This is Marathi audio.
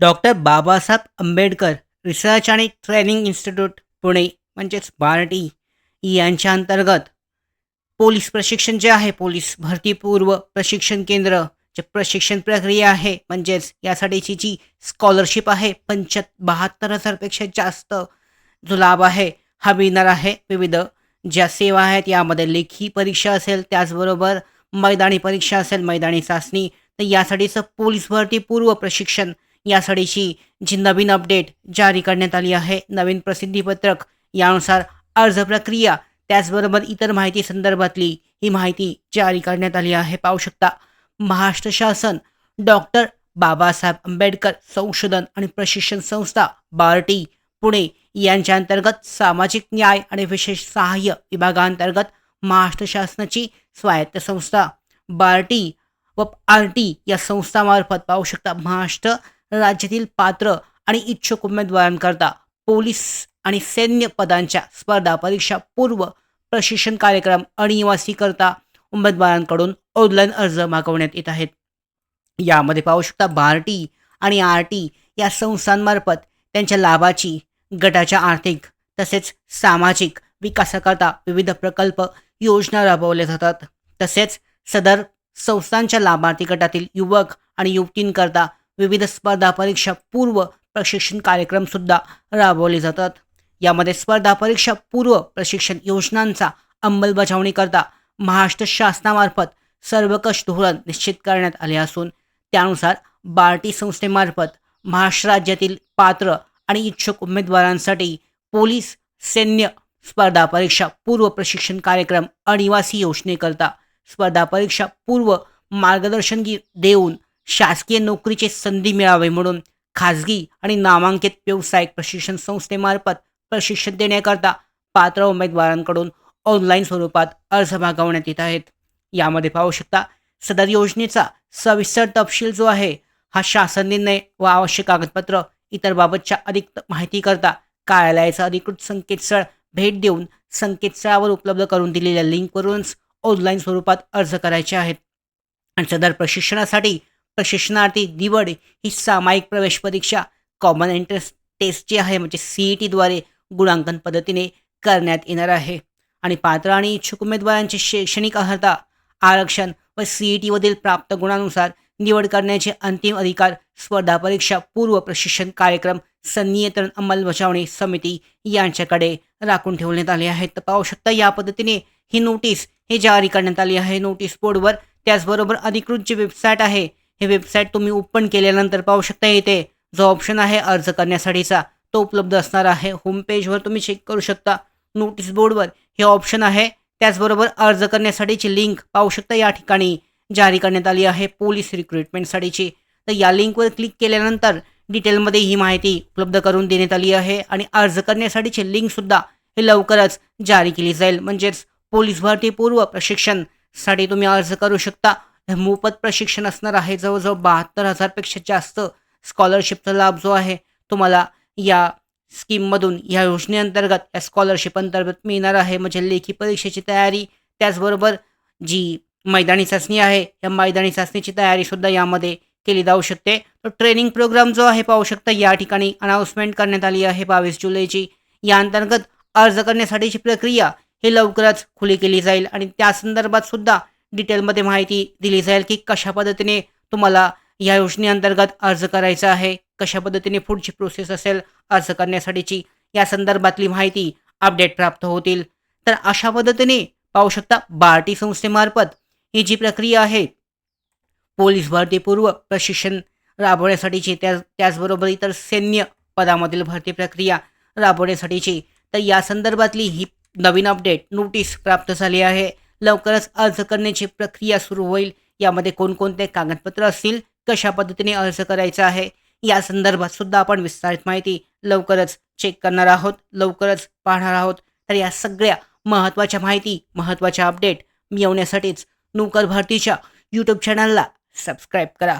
डॉक्टर बाबासाहेब आंबेडकर रिसर्च आणि ट्रेनिंग इन्स्टिट्यूट पुणे म्हणजेच बार्टी यांच्या अंतर्गत पोलीस प्रशिक्षण जे आहे पोलीस भरतीपूर्व प्रशिक्षण केंद्र जे प्रशिक्षण प्रक्रिया आहे म्हणजेच यासाठीची जी स्कॉलरशिप आहे पंच बहात्तर हजारपेक्षा जास्त जो लाभ आहे हा मिळणार आहे विविध. ज्या सेवा आहेत यामध्ये लेखी परीक्षा असेल त्याचबरोबर मैदानी परीक्षा असेल मैदानी चाचणी तर यासाठीचं पोलीस भरतीपूर्व प्रशिक्षण या यासाठीची जी नवीन अपडेट जारी करण्यात आली आहे. नवीन प्रसिद्धीपत्रक यानुसार अर्ज प्रक्रिया त्याचबरोबर इतर माहिती संदर्भातली ही माहिती जारी करण्यात आली आहे. पाहू शकता महाराष्ट्र शासन डॉक्टर बाबासाहेब आंबेडकर संशोधन आणि प्रशिक्षण संस्था बार्टी पुणे यांच्या अंतर्गत सामाजिक न्याय आणि विशेष सहाय्य विभागांतर्गत महाराष्ट्र शासनाची स्वायत्त संस्था बार्टी व आर टी या संस्थामार्फत पाहू शकता महाराष्ट्र राज्यातील पात्र आणि इच्छुक उमेदवारांकरता पोलीस आणि सैन्य पदांच्या स्पर्धा परीक्षा पूर्व प्रशिक्षण कार्यक्रम अनिवासीकरता उमेदवारांकडून ऑनलाईन अर्ज मागवण्यात येत आहेत. यामध्ये पाहू शकता बार्टी आणि आर टी या संस्थांमार्फत त्यांच्या लाभाची गटाच्या आर्थिक तसेच सामाजिक विकासाकरता विविध प्रकल्प योजना राबवल्या जातात. तसेच सदर संस्थांच्या लाभार्थी गटातील युवक आणि युवतींकरता विविध स्पर्धा परीक्षा पूर्व प्रशिक्षण कार्यक्रम सुद्धा राबवले जातात. यामध्ये स्पर्धा परीक्षा पूर्व प्रशिक्षण योजनांचा अंमलबजावणी करता महाराष्ट्र शासनामार्फत सर्वकष धोरण निश्चित करण्यात आले असून त्यानुसार बार्टी संस्थेमार्फत महाराष्ट्र राज्यातील पात्र आणि इच्छुक उमेदवारांसाठी पोलीस सैन्य स्पर्धा परीक्षा पूर्व प्रशिक्षण कार्यक्रम अनिवासी योजनेकरता स्पर्धा परीक्षा पूर्व मार्गदर्शन देऊन शासकीय नोकरीची संधी मिळावी म्हणून खाजगी आणि नामांकित व्यावसायिक प्रशिक्षण संस्थेमार्फत प्रशिक्षण देण्याकरता पात्र उमेदवारांकडून ऑनलाईन स्वरूपात अर्ज मागवण्यात येत आहेत. यामध्ये पाहू शकता सदर योजनेचा सविस्तर तपशील जो आहे हा शासन निर्णय व आवश्यक कागदपत्र इतर बाबतच्या अधिक माहितीकरता कार्यालयाचा अधिकृत संकेतस्थळ भेट देऊन संकेतस्थळावर उपलब्ध करून दिलेल्या लिंकवरूनच ऑनलाईन स्वरूपात अर्ज करायचे आहेत. आणि सदर प्रशिक्षणासाठी प्रशिक्षणार्थी निवड ही सामायिक प्रवेश परीक्षा. कॉमन एंट्रन्स टेस्ट जी आहे म्हणजे सी ई टीद्वारे गुणांकन पद्धतीने करण्यात येणार आहे. आणि पात्र आणि इच्छुक उमेदवारांची शैक्षणिक अर्हता आरक्षण व सी ई टीमधील प्राप्त गुणानुसार निवड करण्याचे अंतिम अधिकार स्पर्धा परीक्षा पूर्व प्रशिक्षण कार्यक्रम संनियंत्रण अंमलबजावणी समिती यांच्याकडे राखून ठेवण्यात आले आहेत. तर पाहू शकता या पद्धतीने ही नोटीस हे जारी करण्यात आली आहे. नोटीस बोर्डवर त्याचबरोबर अधिकृत जी वेबसाईट आहे हे वेबसाईट तुम्ही ओपन केल्यानंतर पाहू शकता येते जो ऑप्शन आहे अर्ज करण्यासाठीचा तो उपलब्ध असणार आहे. होम पेजवर तुम्ही चेक करू शकता. नोटीस बोर्डवर हे ऑप्शन आहे. त्याचबरोबर अर्ज करण्यासाठीची लिंक पाहू शकता या ठिकाणी जारी करण्यात आली आहे पोलीस रिक्रुटमेंटसाठीची तर या लिंकवर क्लिक केल्यानंतर डिटेलमध्ये ही माहिती उपलब्ध करून देण्यात आली आहे आणि अर्ज करण्यासाठीची लिंकसुद्धा हे लवकरच जारी केली जाईल. म्हणजेच पोलीस भरतीपूर्व प्रशिक्षणसाठी तुम्ही अर्ज करू शकता. मोफत प्रशिक्षण असणार आहे. जवळजवळ बहात्तर हजारपेक्षा जास्त स्कॉलरशिपचा लाभ जो आहे तुम्हाला या स्कीममधून या योजनेअंतर्गत या स्कॉलरशिप अंतर्गत मिळणार आहे. म्हणजे लेखी परीक्षेची तयारी त्याचबरोबर जी मैदानी चाचणी आहे या मैदानी चाचणीची तयारीसुद्धा यामध्ये केली जाऊ शकते. तर ट्रेनिंग प्रोग्राम जो आहे पाहू शकता या ठिकाणी अनाऊन्समेंट करण्यात आली आहे बावीस जुलैची. या अंतर्गत अर्ज करण्यासाठीची प्रक्रिया ही लवकरच खुली केली जाईल. आणि त्या संदर्भात सुद्धा डिटेलमध्ये माहिती दिली जाईल की कशा पद्धतीने तुम्हाला या योजनेअंतर्गत अर्ज करायचा आहे कशा पद्धतीने पुढची प्रोसेस असेल अर्ज करण्यासाठीची या संदर्भातली माहिती अपडेट प्राप्त होतील. तर अशा पद्धतीने पाहू शकता बार्टी संस्थेमार्फत ही जी प्रक्रिया आहे पोलीस भरतीपूर्व प्रशिक्षण राबवण्यासाठीची त्या त्याचबरोबर इतर सैन्य पदामधील भरती प्रक्रिया राबवण्यासाठीची तर या संदर्भातली ही नवीन अपडेट नोटीस प्राप्त झाली आहे. लवकरच अर्ज करण्याची प्रक्रिया सुरू होईल. यामध्ये कोणकोणते कागदपत्र असतील कशा पद्धतीने अर्ज करायचा आहे या संदर्भात सुद्धा आपण विस्तारित माहिती लवकरच चेक करणार आहोत लवकरच पाहणार आहोत. तर या सगळ्या महत्त्वाच्या माहिती महत्त्वाच्या अपडेट मिळवण्यासाठीच नोकर भरतीच्या यूट्यूब चॅनलला सबस्क्राईब करा.